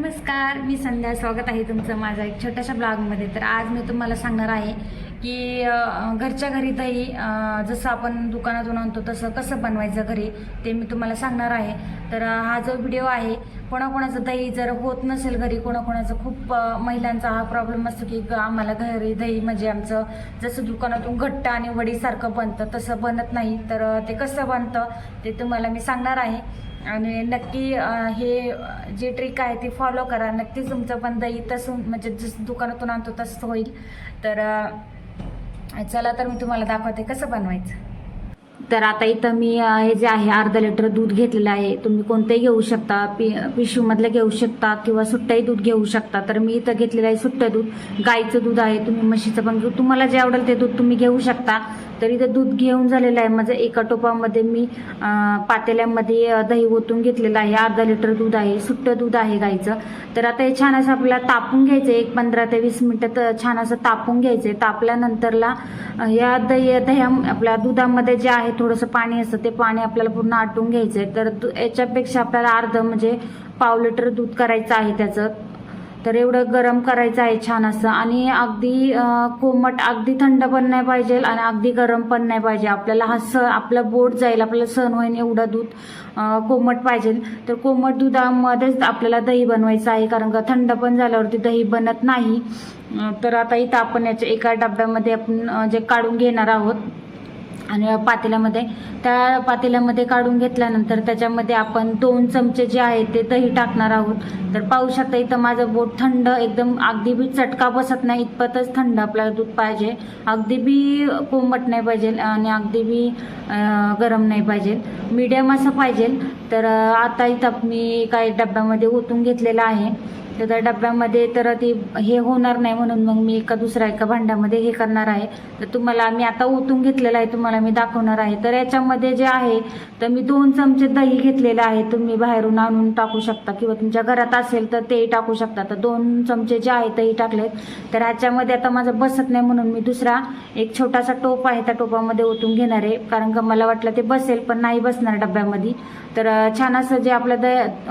नमस्कार मी संध्या. स्वागत आहे तुमचं माझ्या एक छोट्याशा ब्लॉगमध्ये. तर आज मी तुम्हाला सांगणार आहे की घरच्या घरी दही जसं आपण दुकानातून आणतो तसं कसं बनवायचं घरी ते मी तुम्हाला सांगणार आहे. तर हा जो व्हिडिओ आहे कोणाकोणाचं दही जर होत नसेल घरी कोणाकोणाचं खूप महिलांचा हा प्रॉब्लेम असतो की ग- आम्हाला घरी दही म्हणजे आमचं जसं दुकानातून घट्ट आणि वडीसारखं बनतं तसं बनत नाही. तर ते कसं बनतं ते तुम्हाला मी सांगणार आहे. आणि नक्की हे जे ट्रिक आहे ती फॉलो करा. नक्कीच तुमचं पण दही तसं म्हणजे जसं दुकानातून आणतो तसं होईल. तर चला तर मी तुम्हाला दाखवते कसं बनवायचं. तर आता इथं मी हे जे आहे अर्धा लिटर दूध घेतलेलं आहे. तुम्ही कोणतंही घेऊ शकता पि पिशवीमधलं घेऊ शकता किंवा सुट्टंही दूध घेऊ शकता. तर मी इथं घेतलेलं आहे सुट्टं दूध. गाईचं दूध आहे तुम्ही म्हशीचं पण घेऊ तुम्हाला जे आवडेल ते दूध तुम्ही घेऊ शकता. तर इथं दूध घेऊन झालेलं आहे. माझं एका टोपामध्ये मी पातेल्यामध्ये दही ओतून घेतलेलं आहे. अर्धा लिटर दूध आहे. सुट्टं दूध आहे गाईचं. तर आता हे छान असं आपल्याला तापून घ्यायचं एक पंधरा ते वीस मिनटं छान असं तापून घ्यायचं तापल्यानंतरला या दही दह्या आपल्या दुधामध्ये जे आहे थोडंसं पाणी असतं ते पाणी आपल्याला पूर्ण आटून घ्यायचं आहे तर दु- याच्यापेक्षा आपल्याला अर्ध म्हणजे पाव लिटर दूध करायचं आहे त्याचं. तर एवढं गरम करायचं आहे छान असं. आणि अगदी कोमट अगदी थंड पण नाही पाहिजे आणि अगदी गरम पण नाही पाहिजे. आपल्याला हा स आपलं बोट जाईल आपल्याला सण होईल एवढं दूध कोमट पाहिजे. तर कोमट दुधामध्येच आपल्याला दही बनवायचं आहे. कारण का थंड पण झाल्यावरती दही बनत नाही. तर आता इथं आपण याच्या एका डब्यामध्ये आपण जे काढून घेणार आहोत आणि पातेल्यामध्ये त्या पातेल्यामध्ये काढून घेतल्यानंतर त्याच्यामध्ये आपण दोन चमचे जे आहे ते दही टाकणार आहोत. तर पाहू शकता इथं माझं बोट थंड एकदम अगदी बी चटका बसत नाही इतपतच थंड आपल्याला दूध पाहिजे. अगदी बी कोमट नाही पाहिजे आणि अगदी बी गरम नाही पाहिजे. मीडियम असं पाहिजे. तर आता इथं मी काही डब्यामध्ये ओतून घेतलेलं आहे. तर त्या डब्यामध्ये तर ती हे होणार नाही म्हणून मग मी एका दुसऱ्या एका भांड्यामध्ये हे करणार आहे. तर तुम्हाला मी आता ओतून घेतलेलं आहे तुम्हाला मी दाखवणार आहे. तर याच्यामध्ये जे आहे तर मी दोन चमचे दही घेतलेलं आहे. तुम्ही बाहेरून आणून टाकू शकता किंवा तुमच्या घरात असेल तर तेही टाकू शकता. तर दोन चमचे जे आहे दही टाकलेत. तर ह्याच्यामध्ये आता माझं बसत नाही म्हणून मी दुसरा एक छोटासा टोप आहे त्या टोपामध्ये ओतून घेणार आहे. कारण का मला वाटलं ते बसेल पण नाही बसणार डब्यामध्ये. तर छान असं जे आपलं द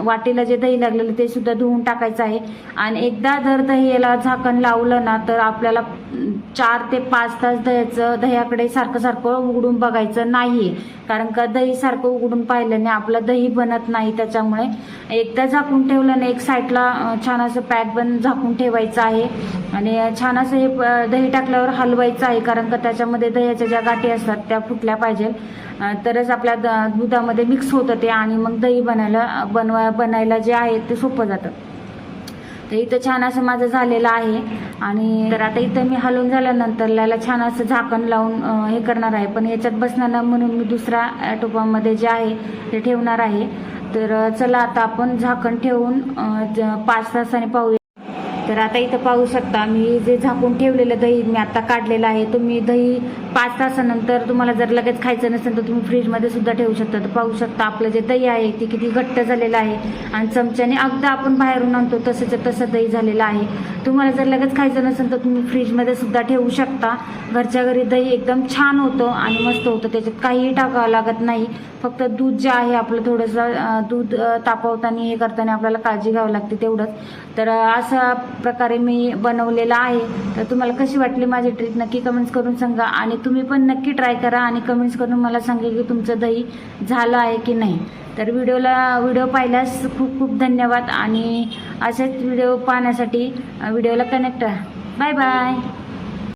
वाटीला जे दही लागलेलं ते सुद्धा धुवून टाकायचं आहे. आणि एकदा जर दह्याला झाकण लावलं ना तर आपल्याला चार ते पाच तास दह्याचं दह्याकडे सारखं सारखं उघडून बघायचं नाही कारण का दही सारखं उघडून पाहिल्याने आपलं दही बनत नाही. त्याच्यामुळे एकदा झाकून ठेवलं ना एक साईडला छान असं पॅक बन झाकून ठेवायचं आहे. आणि छान असं हे दही टाकल्यावर हलवायचं आहे. कारण का त्याच्यामध्ये दह्याच्या ज्या गाठी असतात त्या फुटल्या पाहिजे. तरच आपल्या द- दुधामध्ये मिक्स होतं ते आणि मग दही बनायला बनवा बनायला जे आहे ते सोपं जातं. तर इथं छान असं माझं झालेलं आहे. आणि तर आता इथं मी हलवून झाल्यानंतर याला छान असं झाकण लावून हे करणार आहे. पण याच्यात बसणार म्हणून मी दुसऱ्या टोपामध्ये जे आहे ते ठेवणार आहे. तर चला आता आपण झाकण ठेवून ज- पाच तासाने पाहूया. तर आता इथं पाहू शकता मी जे झाकून ठेवलेलं दही मी आता काढलेलं आहे. तुम्ही दही पाच तासानंतर तुम्हाला जर लगेच खायचं नसेल तर तुम्ही फ्रीजमध्ये सुद्धा ठेवू शकता. तर पाहू शकता आपलं जे दही आहे ते किती घट्ट झालेलं आहे. आणि चमच्याने अगदा आपण बाहेरून आणतो तसंच तसं दही झालेलं आहे. तुम्हाला जर लगेच खायचं नसेल तर तुम्ही फ्रीजमध्ये सुद्धा ठेवू शकता. घरच्या घरी दही एकदम छान होतं आणि मस्त होतं. त्याच्यात काहीही टाकावं लागत नाही. फक्त दूध जे आहे आपलं थोडंसं दूध तापवताना हे करताना आपल्याला काळजी घ्यावी लागते तेवढंच. तर असं प्रकारे मी बनवलेलं आहे. तर तुम्हाला कशी वाटली माझी ट्रीट नक्की कमेंट्स करून सांगा. आणि तुम्ही पण नक्की ट्राय करा आणि कमेंट्स करून मला सांगा की तुमचं दही झालं आहे की नाही. तर व्हिडिओला व्हिडिओ पाहिल्यास खूप खूप धन्यवाद. आणि असेच व्हिडिओ पाहण्यासाठी व्हिडिओला कनेक्ट राहा. Bye bye